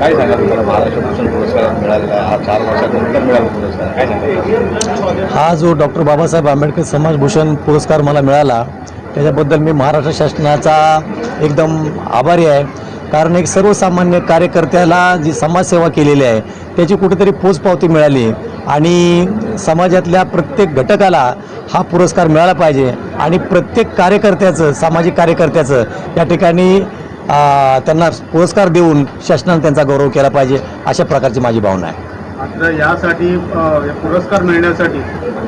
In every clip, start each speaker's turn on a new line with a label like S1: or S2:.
S1: काय सांगा तुम्हाला? महाराष्ट्र भूषण पुरस्कार मिळालेला हा चार वर्षानंतर मिळाला पुरस्कार. काय सांगा
S2: हा जो डॉक्टर बाबासाहेब आंबेडकर समाजभूषण पुरस्कार मला मिळाला त्याच्याबद्दल मी महाराष्ट्र शासनाचा एकदम आभारी आहे. कारण एक सर्वसामान्य कार्यकर्त्याला जी समाजसेवा केलेली आहे त्याची कुठेतरी पोचपावती मिळाली. आणि समाजातल्या प्रत्येक घटकाला हा पुरस्कार मिळाला पाहिजे. आणि प्रत्येक कार्यकर्त्याचं सामाजिक कार्यकर्त्याचं या ठिकाणी त्यांना पुरस्कार देऊन शासनाने त्यांचा गौरव केला पाहिजे अशा प्रकारची माझी भावना आहे.
S3: मात्र यासाठी पुरस्कार मिळण्यासाठी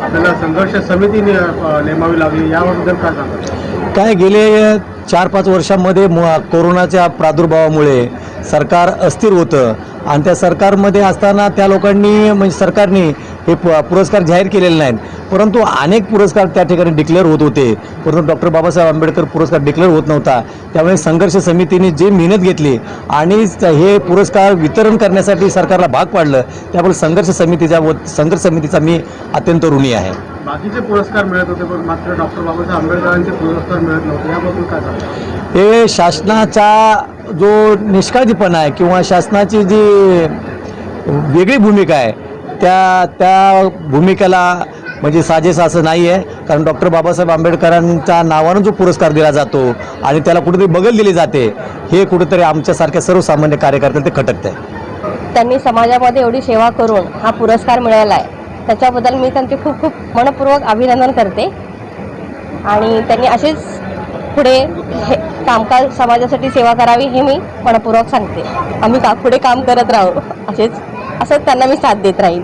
S3: आपल्याला संघर्ष समिती नेमावी लागली. याबद्दल काय सांगा
S2: काय गेले चार पाच वर्षामध्ये मु- कोरोनाच्या प्रादुर्भावामुळे सरकार अस्थिर होतं आणि त्या सरकारमध्ये असताना त्या लोकांनी म्हणजे सरकारने हे पु पुरस्कार जाहीर केलेले नाहीत. परंतु अनेक पुरस्कार त्या ठिकाणी डिक्लेअर होत होते. परंतु डॉक्टर बाबासाहेब आंबेडकर पुरस्कार डिक्लेअर होत नव्हता. त्यामुळे संघर्ष समितीने जे मेहनत घेतली आणि हे पुरस्कार वितरण करण्यासाठी सरकारला भाग पाडलं त्यामुळे संघर्ष समितीच्या व संघर्ष समितीचा मी अत्यंत ऋणी आहे.
S3: बाकीचे पुरस्कार मिळत होते पण मात्र डॉक्टर बाबासाहेब आंबेडकरांचे पुरस्कार मिळत नव्हते. याबद्दल काय सांगा
S2: हे शासनाचा जो निष्काळजीपणा आहे किंवा शासनाची जी वेगळी भूमिका आहे त्या त्या भूमिकेला म्हणजे साजेस असं नाही आहे. कारण डॉक्टर बाबासाहेब आंबेडकरांच्या नावानं जो पुरस्कार दिला जातो आणि त्याला कुठेतरी बगल दिली जाते हे कुठेतरी आमच्यासारख्या सर्वसामान्य कार्यकर्त्यांना ते खटकतं आहे
S4: त्यांनी समाजामध्ये एवढी सेवा करून हा पुरस्कार मिळाला आहे त्याच्याबद्दल मी त्यांचे खूप खूप मनपूर्वक अभिनंदन करते. आणि त्यांनी असेच पुढे हे कामकाज समाजासाठी सेवा करावी हे मी मनपूर्वक सांगते. आम्ही का पुढे काम करत राहू? असेच असंच त्यांना मी साथ देत राहील